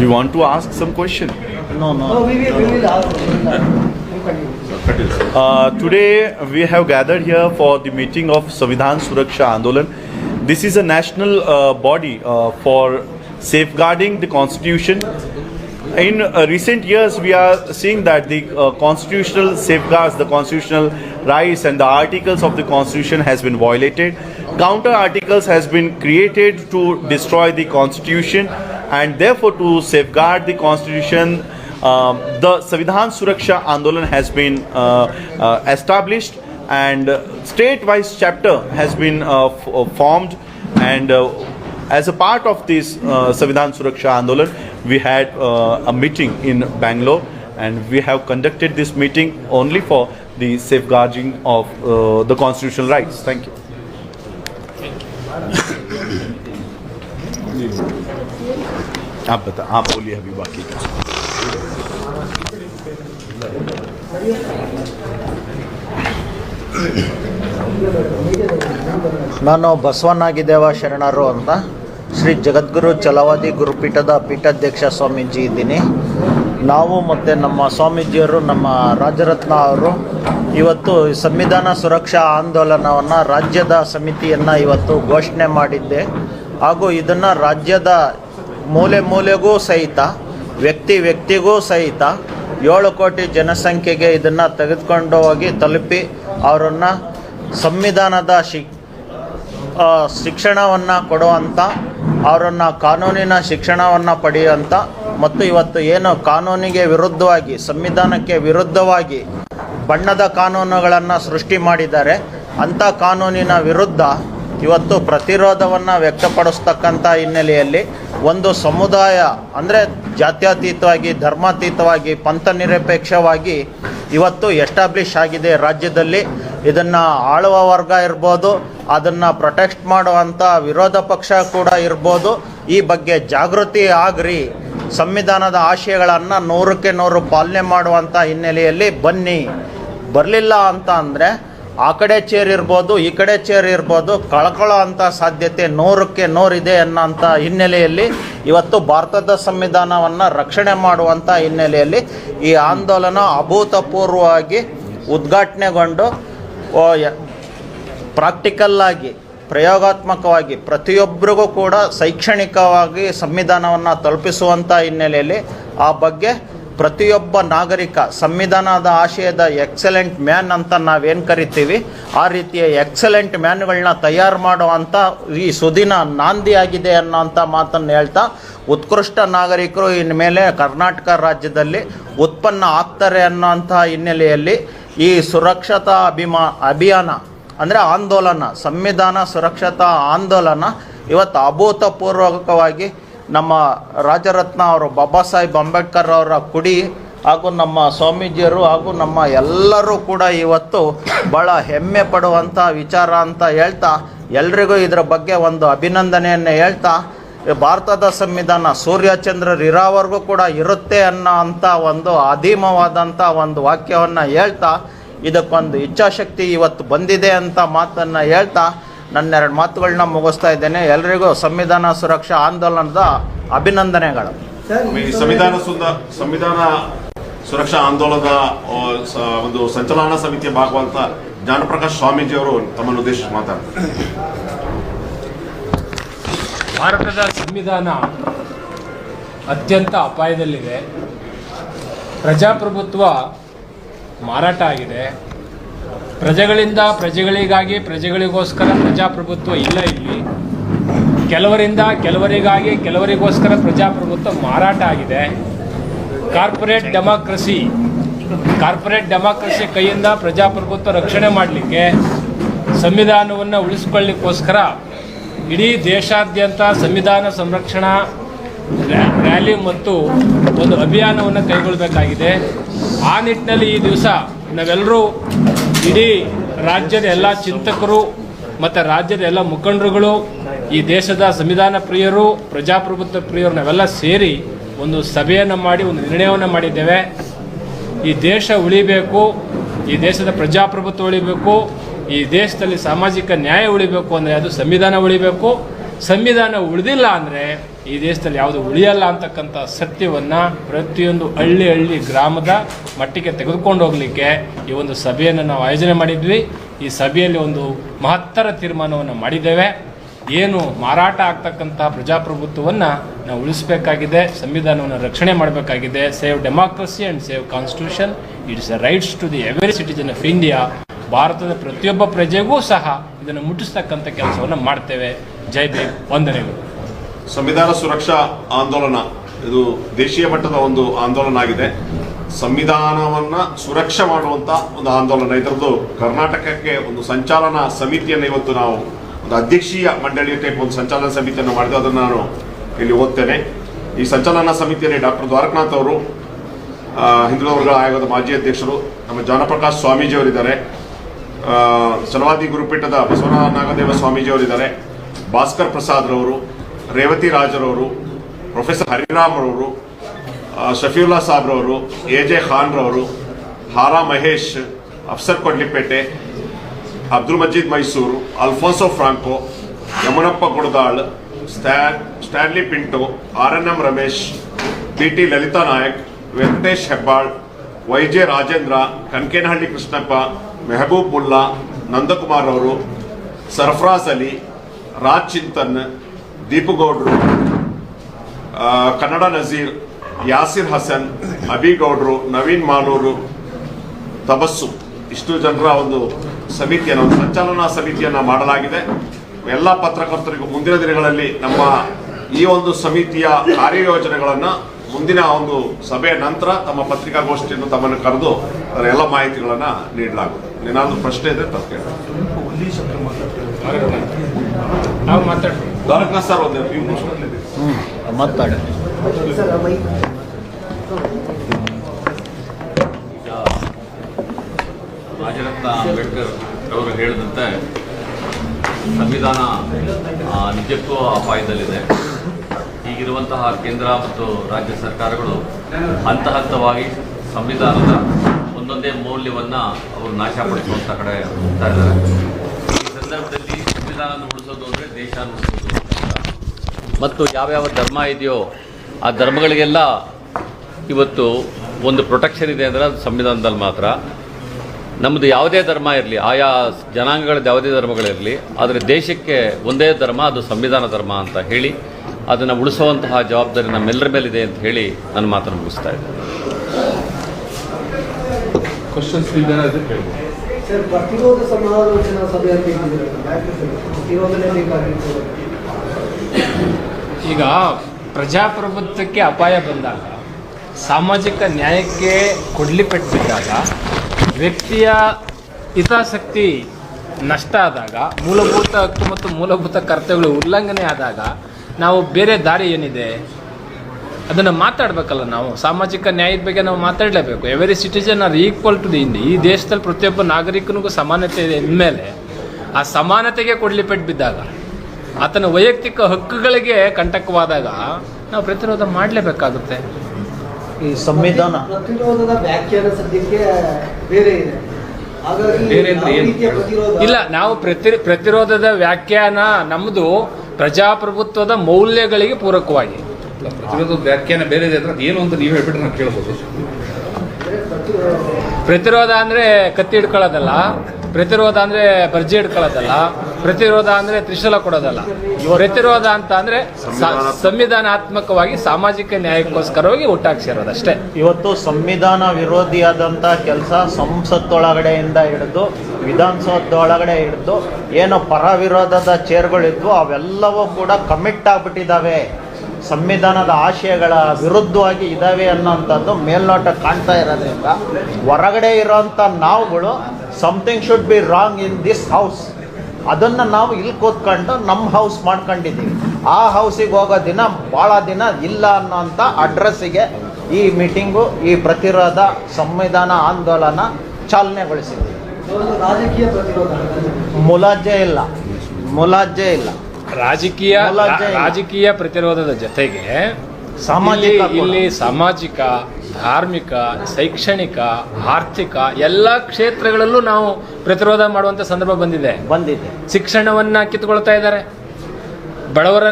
You want to ask some question? No, no. No, we will, we will ask. Uh, today we have gathered here for the meeting of Savidhan Suraksha Andolan. This is a national uh, body uh, for safeguarding the constitution. In uh, recent years, we are seeing that the uh, constitutional safeguards, the constitutional rights and the articles of the constitution has been violated. Counter articles has been created to destroy the constitution and therefore to safeguard the constitution um, the Savidhan Suraksha Andolan has been uh, uh, established and uh, state-wise chapter has been uh, f- uh, formed and uh, as a part of this uh, Savidhan Suraksha Andolan we had uh, a meeting in Bangalore and we have conducted this meeting only for the safeguarding of uh, the constitutional rights. Thank you. आप बता आप बोलिए अभी बाकी का ನಾನು ಬಸವನಾಗಿದ್ದೇವ ಶರಣರು ಅಂತ ಶ್ರೀ ಜಗದ್ಗುರು ಛಲವಾದಿ ಗುರುಪೀಠದ ಪೀಠಾಧ್ಯಕ್ಷ ಸ್ವಾಮೀಜಿ ಇದ್ದೀನಿ ನಾವು ಮತ್ತು ನಮ್ಮ ಸ್ವಾಮೀಜಿಯವರು ನಮ್ಮ ರಾಜರತ್ನ ಅವರು ಇವತ್ತು ಈ ಸಂವಿಧಾನ ಸುರಕ್ಷಾ ಆಂದೋಲನವನ್ನು ರಾಜ್ಯದ ಸಮಿತಿಯನ್ನು ಇವತ್ತು ಘೋಷಣೆ ಮಾಡಿದ್ದೆ ಹಾಗೂ ಇದನ್ನು ರಾಜ್ಯದ ಮೂಲೆ ಮೂಲೆಗೂ ಸಹಿತ, ವ್ಯಕ್ತಿ ವ್ಯಕ್ತಿಗೂ ಸಹಿತ ಏಳು ಕೋಟಿ ಜನಸಂಖ್ಯೆಗೆ ಇದನ್ನು ತೆಗೆದುಕೊಂಡು ಹೋಗಿ ತಲುಪಿ ಅವರನ್ನು ಸಂವಿಧಾನದ ಶಿ ಶಿಕ್ಷಣವನ್ನು ಕೊಡುವಂಥ ಅವರನ್ನು ಕಾನೂನಿನ ಶಿಕ್ಷಣವನ್ನು ಪಡೆಯುವಂಥ ಮತ್ತು ಇವತ್ತು ಏನು ಕಾನೂನಿಗೆ ವಿರುದ್ಧವಾಗಿ, ಸಂವಿಧಾನಕ್ಕೆ ವಿರುದ್ಧವಾಗಿ ಬಣ್ಣದ ಕಾನೂನುಗಳನ್ನು ಸೃಷ್ಟಿ ಮಾಡಿದ್ದಾರೆ, ಅಂಥ ಕಾನೂನಿನ ವಿರುದ್ಧ ಇವತ್ತು ಪ್ರತಿರೋಧವನ್ನು ವ್ಯಕ್ತಪಡಿಸ್ತಕ್ಕಂಥ ಹಿನ್ನೆಲೆಯಲ್ಲಿ ಒಂದು ಸಮುದಾಯ, ಅಂದರೆ ಜಾತ್ಯತೀತವಾಗಿ, ಧರ್ಮಾತೀತವಾಗಿ, ಪಂಥ ನಿರಪೇಕ್ಷವಾಗಿ ಇವತ್ತು ಎಸ್ಟಾಬ್ಲಿಷ್ ಆಗಿದೆ ರಾಜ್ಯದಲ್ಲಿ. ಇದನ್ನು ಆಳುವ ವರ್ಗ ಇರ್ಬೋದು, ಅದನ್ನು ಪ್ರೊಟೆಕ್ಟ್ ಮಾಡುವಂಥ ವಿರೋಧ ಪಕ್ಷ ಕೂಡ ಇರ್ಬೋದು. ಈ ಬಗ್ಗೆ ಜಾಗೃತಿ ಆಗ್ರಿ. ಸಂವಿಧಾನದ ಆಶಯಗಳನ್ನು ನೂರಕ್ಕೆ ನೂರು ಪಾಲನೆ ಮಾಡುವಂಥ ಹಿನ್ನೆಲೆಯಲ್ಲಿ ಬನ್ನಿ. ಬರಲಿಲ್ಲ ಅಂತ ಅಂದರೆ ಆ ಕಡೆ ಚೇರ್ ಇರ್ಬೋದು ಈ ಕಡೆ ಚೇರ್ ಇರ್ಬೋದು ಕಳ್ಕೊಳ್ಳೋ ಅಂಥ ಸಾಧ್ಯತೆ, ನೂರಕ್ಕೆ ನೂರಿದೆ ಅನ್ನೋಂಥ ಹಿನ್ನೆಲೆಯಲ್ಲಿ ಇವತ್ತು ಭಾರತದ ಸಂವಿಧಾನವನ್ನು ರಕ್ಷಣೆ ಮಾಡುವಂಥ ಹಿನ್ನೆಲೆಯಲ್ಲಿ ಈ ಆಂದೋಲನ ಅಭೂತಪೂರ್ವವಾಗಿ ಉದ್ಘಾಟನೆಗೊಂಡು ಪ್ರಾಕ್ಟಿಕಲ್ಲಾಗಿ ಪ್ರಯೋಗಾತ್ಮಕವಾಗಿ ಪ್ರತಿಯೊಬ್ಬರಿಗೂ ಕೂಡ ಶೈಕ್ಷಣಿಕವಾಗಿ ಸಂವಿಧಾನವನ್ನು ತಲುಪಿಸುವಂಥ ಹಿನ್ನೆಲೆಯಲ್ಲಿ ಆ ಬಗ್ಗೆ ಪ್ರತಿಯೊಬ್ಬ ನಾಗರಿಕ ಸಂವಿಧಾನದ ಆಶಯದ ಎಕ್ಸಲೆಂಟ್ ಮ್ಯಾನ್ ಅಂತ ನಾವೇನು ಕರಿತೀವಿ? ಆ ರೀತಿಯ ಎಕ್ಸಲೆಂಟ್ ಮ್ಯಾನ್ಗಳನ್ನ ತಯಾರು ಮಾಡುವಂಥ ಈ ಸುದಿನ ನಾಂದಿಯಾಗಿದೆ ಅನ್ನೋಂಥ ಮಾತನ್ನು ಹೇಳ್ತಾ, ಉತ್ಕೃಷ್ಟ ನಾಗರಿಕರು ಇನ್ಮೇಲೆ ಕರ್ನಾಟಕ ರಾಜ್ಯದಲ್ಲಿ ಉತ್ಪನ್ನ ಆಗ್ತಾರೆ ಅನ್ನೋಂಥ ಹಿನ್ನೆಲೆಯಲ್ಲಿ ಈ ಸುರಕ್ಷತಾ ಅಭಿಮಾ, ಅಭಿಯಾನ, ಅಂದರೆ ಆಂದೋಲನ, ಸಂವಿಧಾನ ಸುರಕ್ಷತಾ ಆಂದೋಲನ ಇವತ್ತು ಅಭೂತಪೂರ್ವಕವಾಗಿ ನಮ್ಮ ರಾಜರತ್ನ ಅವರು, ಬಾಬಾ ಸಾಹೇಬ್ ಅಂಬೇಡ್ಕರ್ ಅವರ ಕುಡಿ ಹಾಗೂ ನಮ್ಮ ಸ್ವಾಮೀಜಿಯರು ಹಾಗೂ ನಮ್ಮ ಎಲ್ಲರೂ ಕೂಡ ಇವತ್ತು ಭಾಳ ಹೆಮ್ಮೆ ಪಡುವಂಥ ವಿಚಾರ ಅಂತ ಹೇಳ್ತಾ, ಎಲ್ರಿಗೂ ಇದರ ಬಗ್ಗೆ ಒಂದು ಅಭಿನಂದನೆಯನ್ನು ಹೇಳ್ತಾ, ಭಾರತದ ಸಂವಿಧಾನ ಸೂರ್ಯಚಂದ್ರರು ಇರೋವರೆಗೂ ಕೂಡ ಇರುತ್ತೆ ಅನ್ನೋ ಅಂಥ ಒಂದು ಅಧೀಮವಾದಂಥ ಒಂದು ವಾಕ್ಯವನ್ನು ಹೇಳ್ತಾ, ಇದಕ್ಕೊಂದು ಇಚ್ಛಾಶಕ್ತಿ ಇವತ್ತು ಬಂದಿದೆ ಅಂತ ಮಾತನ್ನು ಹೇಳ್ತಾ ನನ್ನೆರಡು ಮಾತುಗಳನ್ನ ಮುಗಿಸ್ತಾ ಇದ್ದೇನೆ. ಎಲ್ಲರಿಗೂ ಸಂವಿಧಾನ ಸುರಕ್ಷಾ ಆಂದೋಲನದ ಅಭಿನಂದನೆಗಳು. ಈ ಸಂವಿಧಾನ ಸಂವಿಧಾನ ಸುರಕ್ಷಾ ಆಂದೋಲನದ ಒಂದು ಸಂಚಲನ ಸಮಿತಿಯ ಭಾಗವಂತ ಜ್ಞಾನಪ್ರಕಾಶ್ ಸ್ವಾಮೀಜಿ ಅವರು ತಮ್ಮನ್ನು ಉದ್ದೇಶಿಸಿ ಮಾತಾಡ್ತಾರೆ. ಭಾರತದ ಸಂವಿಧಾನ ಅತ್ಯಂತ ಅಪಾಯದಲ್ಲಿದೆ. ಪ್ರಜಾಪ್ರಭುತ್ವ ಮಾರಾಟ ಆಗಿದೆ. ಪ್ರಜೆಗಳಿಂದ ಪ್ರಜೆಗಳಿಗಾಗಿ, ಪ್ರಜೆಗಳಿಗೋಸ್ಕರ ಪ್ರಜಾಪ್ರಭುತ್ವ ಇಲ್ಲ ಇಲ್ಲಿ. ಕೆಲವರಿಂದ ಕೆಲವರಿಗಾಗಿ, ಕೆಲವರಿಗೋಸ್ಕರ ಪ್ರಜಾಪ್ರಭುತ್ವ ಮಾರಾಟ ಆಗಿದೆ. ಕಾರ್ಪೊರೇಟ್ ಡೆಮಾಕ್ರಸಿ ಕಾರ್ಪೊರೇಟ್ ಡೆಮಾಕ್ರಸಿ ಕೈಯಿಂದ ಪ್ರಜಾಪ್ರಭುತ್ವ ರಕ್ಷಣೆ ಮಾಡಲಿಕ್ಕೆ ಸಂವಿಧಾನವನ್ನು ಉಳಿಸ್ಕೊಳ್ಳಿಕ್ಕೋಸ್ಕರ ಇಡೀ ದೇಶಾದ್ಯಂತ ಸಂವಿಧಾನ ಸಂರಕ್ಷಣಾ ರ್ಯಾ- ರ್ಯಾಲಿ ಮತ್ತು ಒಂದು ಅಭಿಯಾನವನ್ನು ಕೈಗೊಳ್ಳಬೇಕಾಗಿದೆ ಆ ನಿಟ್ಟಿನಲ್ಲಿ ಈ ದಿವಸ ನಾವೆಲ್ಲರೂ ಇಡೀ ರಾಜ್ಯದ ಎಲ್ಲ ಚಿಂತಕರು ಮತ್ತು ರಾಜ್ಯದ ಎಲ್ಲ ಮುಖಂಡರುಗಳು, ಈ ದೇಶದ ಸಂವಿಧಾನ ಪ್ರಿಯರು, ಪ್ರಜಾಪ್ರಭುತ್ವ ಪ್ರಿಯರು, ನಾವೆಲ್ಲ ಸೇರಿ ಒಂದು ಸಭೆಯನ್ನು ಮಾಡಿ, ಒಂದು ನಿರ್ಣಯವನ್ನು ಮಾಡಿದ್ದೇವೆ. ಈ ದೇಶ ಉಳಿಬೇಕು, ಈ ದೇಶದ ಪ್ರಜಾಪ್ರಭುತ್ವ ಉಳಿಬೇಕು, ಈ ದೇಶದಲ್ಲಿ ಸಾಮಾಜಿಕ ನ್ಯಾಯ ಉಳಿಬೇಕು ಅಂದರೆ ಅದು ಸಂವಿಧಾನ ಉಳಿಬೇಕು. ಸಂವಿಧಾನ ಉಳಿದಿಲ್ಲ ಅಂದರೆ ಈ ದೇಶದಲ್ಲಿ ಯಾವುದು ಉಳಿಯಲ್ಲ ಅಂತಕ್ಕಂಥ ಸತ್ಯವನ್ನು ಪ್ರತಿಯೊಂದು ಹಳ್ಳಿ ಹಳ್ಳಿ ಗ್ರಾಮದ ಮಟ್ಟಿಗೆ ತೆಗೆದುಕೊಂಡು ಹೋಗಲಿಕ್ಕೆ ಈ ಒಂದು ಸಭೆಯನ್ನು ನಾವು ಆಯೋಜನೆ ಮಾಡಿದ್ವಿ. ಈ ಸಭೆಯಲ್ಲಿ ಒಂದು ಮಹತ್ತರ ತೀರ್ಮಾನವನ್ನು ಮಾಡಿದ್ದೇವೆ. ಏನು ಮಾರಾಟ ಆಗ್ತಕ್ಕಂತಹ ಪ್ರಜಾಪ್ರಭುತ್ವವನ್ನು ನಾವು ಉಳಿಸಬೇಕಾಗಿದೆ, ಸಂವಿಧಾನವನ್ನು ರಕ್ಷಣೆ ಮಾಡಬೇಕಾಗಿದೆ. Save democracy and save constitution it's a rights to the every citizen of India ಭಾರತದ ಪ್ರತಿಯೊಬ್ಬ ಪ್ರಜೆಗೂ ಸಹ ಇದನ್ನು ಮುಟ್ಟಿಸ್ತಕ್ಕಂಥ ಕೆಲಸವನ್ನು ಮಾಡ್ತೇವೆ. ಜೈ ಭೀಮ್. ವಂದನೆಗಳು. ಸಂವಿಧಾನ ಸುರಕ್ಷಾ ಆಂದೋಲನ, ಇದು ದೇಶೀಯ ಮಟ್ಟದ ಒಂದು ಆಂದೋಲನ ಆಗಿದೆ. ಸಂವಿಧಾನವನ್ನ ಸುರಕ್ಷೆ ಮಾಡುವಂತ ಒಂದು ಆಂದೋಲನ. ಇದರದ್ದು ಕರ್ನಾಟಕಕ್ಕೆ ಒಂದು ಸಂಚಾಲನಾ ಸಮಿತಿಯನ್ನು ಇವತ್ತು ನಾವು ಒಂದು ಅಧ್ಯಕ್ಷೀಯ ಮಂಡಳಿಯ ಟೈಪ್ ಒಂದು ಸಂಚಾಲನಾ ಸಮಿತಿಯನ್ನು ಮಾಡಿದೆ ಅದನ್ನು ನಾನು ಇಲ್ಲಿ ಓದ್ತೇನೆ. ಈ ಸಂಚಾಲನಾ ಸಮಿತಿಯಲ್ಲಿ ಡಾಕ್ಟರ್ ದ್ವಾರಕನಾಥ್ ಅವರು ಹಿಂದೂ ವರ್ಗಗಳ ಆಯೋಗದ ಮಾಜಿ ಅಧ್ಯಕ್ಷರು, ನಮ್ಮ ಜಾನಪ್ರಕಾಶ್ ಸ್ವಾಮೀಜಿ ಅವರಿದ್ದಾರೆ ಚಲವಾದಿ ಗುರುಪೀಠದ ಬಸವನ ನಾಗದೇವ ಸ್ವಾಮೀಜಿ ಅವರಿದ್ದಾರೆ ಭಾಸ್ಕರ್ ಪ್ರಸಾದ್ ರವರು ರೇವತಿ ರಾಜರವರು ಪ್ರೊಫೆಸರ್ ಹರಿರಾಮ್ ರವರು ಆ, ಶಫೀವುಲ್ಲಾ ಸಾಬ್ ರವರು ಎ ಜೆ ಖಾನ್ ರವರು ಹಾರಾ Mahesh Afsar Kodlipete Abdul Majeed Mysuru Alphonso Franco Yamanappa Gudadal Stan Stanley Pinto R N M Ramesh P T Lalitha Nayak Venkatesh Hebbal Y J Rajendra Kanakenahalli Krishnappa Mehboob Mulla Nandakumar ಅವರು ಸರ್ಫರಾಜ್ ಅಲಿ ರಾಜ್ ಚಿಂತನ್ ದೀಪುಗೌಡ್ರು ಕನ್ನಡ ನಜೀರ್, ಯಾಸಿರ್ ಹಸನ್ ಅಬಿಗೌಡ್ರು ನವೀನ್ ಮಾಲೂರು ತಬಸ್ಸು. ಇಷ್ಟು ಜನರ ಒಂದು ಸಮಿತಿಯನ್ನು, ಒಂದು ಸಂಚಾಲನಾ ಸಮಿತಿಯನ್ನು ಮಾಡಲಾಗಿದೆ. ಎಲ್ಲ ಪತ್ರಕರ್ತರಿಗೂ ಮುಂದಿನ ದಿನಗಳಲ್ಲಿ ನಮ್ಮ ಈ ಒಂದು ಸಮಿತಿಯ ಕಾರ್ಯಯೋಜನೆಗಳನ್ನು ಮುಂದಿನ ಒಂದು ಸಭೆಯ ನಂತರ ತಮ್ಮ ಪತ್ರಿಕಾಗೋಷ್ಠಿಯನ್ನು ತಮ್ಮನ್ನು ಕರೆದು ಅದರ ಎಲ್ಲ ಮಾಹಿತಿಗಳನ್ನು ನೀಡಲಾಗುತ್ತದೆ ಏನಾದರೂ ಪ್ರಶ್ನೆ ಇದೆ ತಪ್ಪು ನಾವು ಮಾತಾಡ್ತೀವಿ. ಮಾತಾಡಿ. ರಾಜರತ್ನ ಅಂಬೇಡ್ಕರ್ ಅವರು ಹೇಳಿದಂತೆ ಸಂವಿಧಾನ ಆ, ನಿಜಕ್ಕೂ ಅಪಾಯದಲ್ಲಿದೆ. ಈಗಿರುವಂತಹ ಕೇಂದ್ರ ಮತ್ತು ರಾಜ್ಯ ಸರ್ಕಾರಗಳು ಹಂತ ಹಂತವಾಗಿ ಸಂವಿಧಾನದ ಒಂದೊಂದೇ ಮೌಲ್ಯವನ್ನು ಅವರು ನಾಶಪಡಿಸುವಂಥ ಕಡೆ ಹೋಗ್ತಾ ಇದ್ದಾರೆ. ಈ ಸಂದರ್ಭದಲ್ಲಿ ಸಂವಿಧಾನ ಉಳಿಸೋದು ಅಂದರೆ ದೇಶ ಉಳಿಸೋದು ಮತ್ತು ಯಾವ್ಯಾವ ಧರ್ಮ ಇದೆಯೋ ಆ ಧರ್ಮಗಳಿಗೆಲ್ಲ ಇವತ್ತು ಒಂದು ಪ್ರೊಟೆಕ್ಷನ್ ಇದೆ ಅಂದರೆ ಅದು ಸಂವಿಧಾನದಲ್ಲಿ ಮಾತ್ರ. ನಮ್ಮದು ಯಾವುದೇ ಧರ್ಮ ಇರಲಿ ಆಯಾ ಜನಾಂಗಗಳದ್ದು ಯಾವುದೇ ಧರ್ಮಗಳಿರಲಿ ಆದರೆ ದೇಶಕ್ಕೆ ಒಂದೇ ಧರ್ಮ ಅದು ಸಂವಿಧಾನ ಧರ್ಮ ಅಂತ ಹೇಳಿ ಅದನ್ನು ಉಳಿಸುವಂತಹ ಜವಾಬ್ದಾರಿ ನಮ್ಮೆಲ್ಲರ ಮೇಲಿದೆ ಅಂತ ಹೇಳಿ ನನ್ನ ಮಾತನ್ನು ಮುಗಿಸ್ತಾ ಇದ್ದೆ ಪ್ರತಿರೋಧ ಸಮಾಲೋಚನಾ ಸಭೆ ಅಂತ ಈಗ ಪ್ರಜಾಪ್ರಭುತ್ವಕ್ಕೆ ಅಪಾಯ ಬಂದಾಗ, ಸಾಮಾಜಿಕ ನ್ಯಾಯಕ್ಕೆ ಕೊಡ್ಲಿ ಬಿದ್ದಾಗ, ವ್ಯಕ್ತಿಯ ಹಿತಾಸಕ್ತಿ ನಷ್ಟ ಆದಾಗ, ಮೂಲಭೂತ ಹಕ್ಕು ಮತ್ತು ಮೂಲಭೂತ ಕರ್ತವ್ಯಗಳು ಉಲ್ಲಂಘನೆ ಆದಾಗ ನಾವು ಬೇರೆ ದಾರಿ ಏನಿದೆ? ಅದನ್ನು ಮಾತಾಡಬೇಕಲ್ಲ ನಾವು. ಸಾಮಾಜಿಕ ನ್ಯಾಯದ ಬಗ್ಗೆ ನಾವು ಮಾತಾಡಲೇಬೇಕು. Every citizen are equal to the ಈ ದೇಶದಲ್ಲಿ ಪ್ರತಿಯೊಬ್ಬ ನಾಗರಿಕನಿಗೂ ಸಮಾನತೆ ಇದೆ ಅಂದಮೇಲೆ ಆ ಸಮಾನತೆಗೆ ಕೊಡ್ಲಿಪೆಟ್ಟು ಬಿದ್ದಾಗ ಆತನ ವೈಯಕ್ತಿಕ ಹಕ್ಕುಗಳಿಗೆ ಕಂಟಕವಾದಾಗ ನಾವು ಪ್ರತಿರೋಧ ಮಾಡಲೇಬೇಕಾಗುತ್ತೆ. ಈ ಸಂವಿಧಾನ. ಪ್ರತಿರೋಧದ ವ್ಯಾಖ್ಯಾನ ಸದ್ಯಕ್ಕೆ ಬೇರೆ ಇದೆ. ಇಲ್ಲ ನಾವು ಪ್ರತಿ ಪ್ರತಿರೋಧದ ವ್ಯಾಖ್ಯಾನ ನಮ್ಮದು ಪ್ರಜಾಪ್ರಭುತ್ವದ ಮೌಲ್ಯಗಳಿಗೆ ಪೂರಕವಾಗಿ. ಪ್ರತಿರೋಧದ ವ್ಯಾಖ್ಯಾನ ಬೇರೆ ಇದೆ ಅಂದ್ರೆ ಏನು ಅಂತ ನೀವು ಹೇಳ್ಬಿಟ್ಟು ನಾವು ಕೇಳ್ಬೋದು. ಪ್ರತಿರೋಧ ಅಂದ್ರೆ ಕತ್ತಿ ಹಿಡ್ಕೊಳ್ಳೋದಲ್ಲ ಪ್ರತಿರೋಧ ಅಂದ್ರೆ ಬರ್ಜಿ ಹಿಡ್ಕೊಳ್ಳೋದಲ್ಲ ಪ್ರತಿರೋಧ ಅಂದ್ರೆ ತ್ರಿಶೂಲ ಕೊಡೋದಲ್ಲ. ಪ್ರತಿರೋಧ ಅಂತ ಅಂದ್ರೆ ಸಂವಿಧಾನಾತ್ಮಕವಾಗಿ ಸಾಮಾಜಿಕ ನ್ಯಾಯಕ್ಕೋಸ್ಕರವಾಗಿ ಹುಟ್ಟಾಕ್ಸಿರೋದು ಅಷ್ಟೇ. ಇವತ್ತು ಸಂವಿಧಾನ ವಿರೋಧಿಯಾದಂಥ ಕೆಲಸ ಸಂಸತ್ತೊಳಗಡೆಯಿಂದ ಹಿಡಿದು ವಿಧಾನಸೌಧದೊಳಗಡೆ ಹಿಡಿದು ಏನು ಪರ ವಿರೋಧದ ಚೇರ್ಗಳಿದ್ವು ಅವೆಲ್ಲವೂ ಕೂಡ ಕಮಿಟ್ ಆಗ್ಬಿಟ್ಟಿದ್ದಾವೆ ಸಂವಿಧಾನದ ಆಶಯಗಳ ವಿರುದ್ಧವಾಗಿ ಇದ್ದಾವೆ ಅನ್ನೋಂಥದ್ದು ಮೇಲ್ನೋಟ ಕಾಣ್ತಾ ಇರೋದ್ರಿಂದ ಹೊರಗಡೆ ಇರೋಂಥ ನಾವುಗಳು something should be wrong in this house ಅದನ್ನು ನಾವು ಇಲ್ಲಿ ಕೂತ್ಕೊಂಡು ನಮ್ಮ ಹೌಸ್ ಮಾಡ್ಕೊಂಡಿದ್ದೀವಿ. ಆ ಹೌಸಿಗೆ ಹೋಗೋ ದಿನ ಭಾಳ ದಿನ ಇಲ್ಲ ಅನ್ನೋಂಥ ಅಡ್ರೆಸ್ಸಿಗೆ ಈ ಮೀಟಿಂಗು ಈ ಪ್ರತಿರೋಧ ಸಂವಿಧಾನ ಆಂದೋಲನ ಚಾಲನೆಗೊಳಿಸಿದ್ದೀವಿ. ಮುಲಾಜೆ ಇಲ್ಲ. ಮುಲಾಜೆ ಇಲ್ಲ. ರಾಜಕೀಯ ರಾಜಕೀಯ ಪ್ರತಿರೋಧದ ಜೊತೆಗೆ ಸಾಮಾಜಿಕ ಇಲ್ಲಿ ಸಾಮಾಜಿಕ ಧಾರ್ಮಿಕ ಶೈಕ್ಷಣಿಕ ಆರ್ಥಿಕ ಎಲ್ಲ ಕ್ಷೇತ್ರಗಳಲ್ಲೂ ನಾವು ಪ್ರತಿರೋಧ ಮಾಡುವಂತ ಸಂದರ್ಭ ಬಂದಿದೆ. ಬಂದಿದೆ. ಶಿಕ್ಷಣವನ್ನ ಕಿತ್ಕೊಳ್ತಾ ಇದ್ದಾರೆ. ಬಡವರ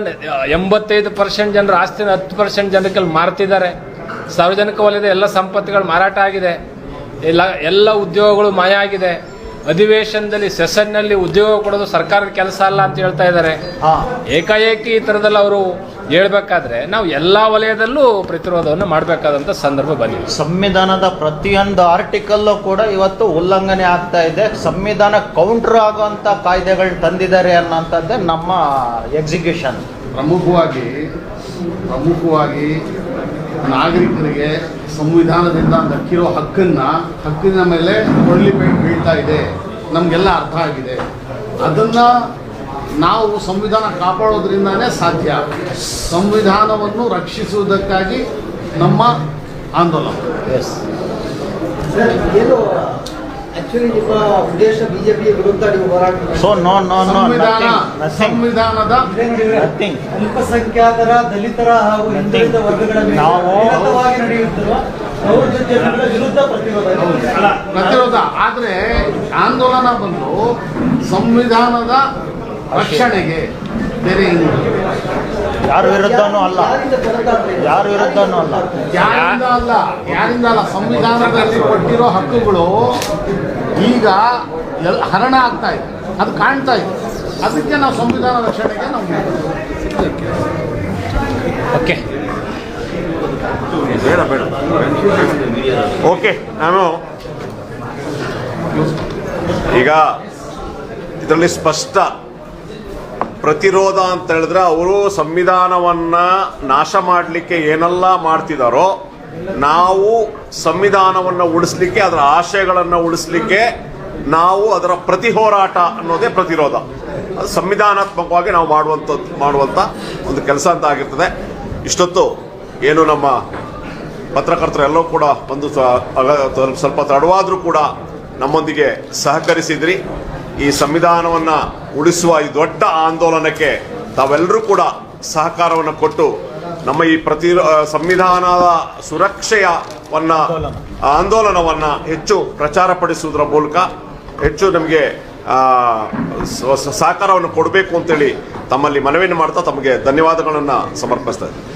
ಎಂಬತ್ತೈದು ಪರ್ಸೆಂಟ್ ಜನರು ಆಸ್ತಿನ ಹತ್ತು ಪರ್ಸೆಂಟ್ ಜನಕ್ಕೆ ಮಾರ್ತಿದ್ದಾರೆ. ಸಾರ್ವಜನಿಕ ವಲಯದ ಎಲ್ಲ ಸಂಪತ್ತುಗಳು ಮಾರಾಟ ಆಗಿದೆ. ಎಲ್ಲ ಎಲ್ಲ ಉದ್ಯೋಗಗಳು ಮಾಯ ಆಗಿದೆ. ಅಧಿವೇಶನದಲ್ಲಿ ಸೆಷನ್ನಲ್ಲಿ ಉದ್ಯೋಗ ಕೊಡೋದು ಸರ್ಕಾರದ ಕೆಲಸ ಅಲ್ಲ ಅಂತ ಹೇಳ್ತಾ ಇದ್ದಾರೆ. ಏಕಾಏಕಿ ಈ ಥರದಲ್ಲಿ ಅವರು ಹೇಳ್ಬೇಕಾದ್ರೆ ನಾವು ಎಲ್ಲ ವಲಯದಲ್ಲೂ ಪ್ರತಿರೋಧವನ್ನು ಮಾಡಬೇಕಾದಂಥ ಸಂದರ್ಭ ಬಂದಿದೆ. ಸಂವಿಧಾನದ ಪ್ರತಿಯೊಂದು ಆರ್ಟಿಕಲ್ಲು ಕೂಡ ಇವತ್ತು ಉಲ್ಲಂಘನೆ ಆಗ್ತಾ ಇದೆ. ಸಂವಿಧಾನ ಕೌಂಟರ್ ಆಗುವಂಥ ಕಾಯ್ದೆಗಳು ತಂದಿದ್ದಾರೆ ಅನ್ನೋಂಥದ್ದೇ ನಮ್ಮ ಎಕ್ಸಿಕ್ಯೂಷನ್ ಪ್ರಮುಖವಾಗಿ ಪ್ರಮುಖವಾಗಿ ನಾಗರಿಕರಿಗೆ ಸಂವಿಧಾನದಿಂದ ದಕ್ಕಿರೋ ಹಕ್ಕನ್ನ ಹಕ್ಕಿನ ಮೇಲೆ ಕೊಳ್ಳಿ ಬೀಳ್- ಬೀಳ್ತಾ ಇದೆ. ನಮಗೆಲ್ಲ ಅರ್ಥ ಆಗಿದೆ. ಅದನ್ನ ನಾವು ಸಂವಿಧಾನ ಕಾಪಾಡೋದ್ರಿಂದಾನೇ ಸಾಧ್ಯ. ಸಂವಿಧಾನವನ್ನು ರಕ್ಷಿಸುವುದಕ್ಕಾಗಿ ನಮ್ಮ ಆಂದೋಲನ. ಎಸ್ ಸರ್ ಏನು ಆಕ್ಚುಲಿ ನಿಮ್ಮ ಉದ್ದೇಶ ಬಿಜೆಪಿ ವಿರುದ್ಧ ನೀವು ಹೋರಾಟ ಸೊ ನೋ ನೋ ನೋ ಸಂವಿಧಾನ ನಥಿಂಗ್ ಸಂವಿಧಾನದ ನಥಿಂಗ್ ಅಲ್ಪಸಂಖ್ಯಾತರ ದಲಿತರ ಹಾಗೂ ಹಿಂದುಳಿದ ವರ್ಗಗಳ ಪ್ರತಿರೋಧ. ಆದ್ರೆ ಆಂದೋಲನ ಬಂದು ಸಂವಿಧಾನದ ರಕ್ಷಣೆಗೆ ಬೇರೆ ಯಾರು ವಿರುದ್ಧನೂ ಅಲ್ಲ. ಯಾರ ವಿರುದ್ಧನೂ ಅಲ್ಲ. ಯಾರಿಂದ ಅಲ್ಲ? ಯಾರಿಂದ ಅಲ್ಲ? ಸಂವಿಧಾನದಲ್ಲಿ ಕೊಟ್ಟಿರೋ ಹಕ್ಕುಗಳು ಈಗ ಎಲ್ ಹರಣ ಆಗ್ತಾ ಇದೆ. ಅದು ಕಾಣ್ತಾ ಇದೆ. ಅದಕ್ಕೆ ನಾವು ಸಂವಿಧಾನ ರಕ್ಷಣೆಗೆ ನಾವು ಓಕೆ. ಬೇಡ ಬೇಡ. ಓಕೆ ನಾನು ಈಗ ಇದರಲ್ಲಿ ಸ್ಪಷ್ಟ ಪ್ರತಿರೋಧ ಅಂತ ಹೇಳಿದ್ರೆ ಅವರು ಸಂವಿಧಾನವನ್ನ ನಾಶ ಮಾಡಲಿಕ್ಕೆ ಏನೆಲ್ಲ ಮಾಡ್ತಿದಾರೋ ನಾವು ಸಂವಿಧಾನವನ್ನು ಉಳಿಸ್ಲಿಕ್ಕೆ, ಅದರ ಆಶಯಗಳನ್ನು ಉಳಿಸ್ಲಿಕ್ಕೆ ನಾವು ಅದರ ಪ್ರತಿ ಹೋರಾಟ ಅನ್ನೋದೇ ಪ್ರತಿರೋಧ. ಸಂವಿಧಾನಾತ್ಮಕವಾಗಿ ನಾವು ಮಾಡುವಂಥದ್ದು, ಮಾಡುವಂಥ ಒಂದು ಕೆಲಸ ಅಂತ ಆಗಿರ್ತದೆ. ಇಷ್ಟೊತ್ತು ಏನು ನಮ್ಮ ಪತ್ರಕರ್ತರೆಲ್ಲರೂ ಕೂಡ ಒಂದು ಸ್ವಲ್ಪ ತಡವಾದ್ರೂ ಕೂಡ ನಮ್ಮೊಂದಿಗೆ ಸಹಕರಿಸಿದ್ರಿ. ಈ ಸಂವಿಧಾನವನ್ನು ಉಳಿಸುವ ಈ ದೊಡ್ಡ ಆಂದೋಲನಕ್ಕೆ ತಾವೆಲ್ಲರೂ ಕೂಡ ಸಹಕಾರವನ್ನು ಕೊಟ್ಟು ನಮ್ಮ ಈ ಪ್ರತಿ ಸಂವಿಧಾನದ ಸುರಕ್ಷೆಯವನ್ನ, ಆಂದೋಲನವನ್ನ ಹೆಚ್ಚು ಪ್ರಚಾರಪಡಿಸುವುದರ ಮೂಲಕ ಹೆಚ್ಚು ನಮಗೆ ಸಹಕಾರವನ್ನು ಕೊಡಬೇಕು ಅಂತೇಳಿ ತಮ್ಮಲ್ಲಿ ಮನವಿಯನ್ನು ಮಾಡ್ತಾ ತಮಗೆ ಧನ್ಯವಾದಗಳನ್ನು ಸಮರ್ಪಿಸ್ತಾ ಇದ್ದೀನಿ.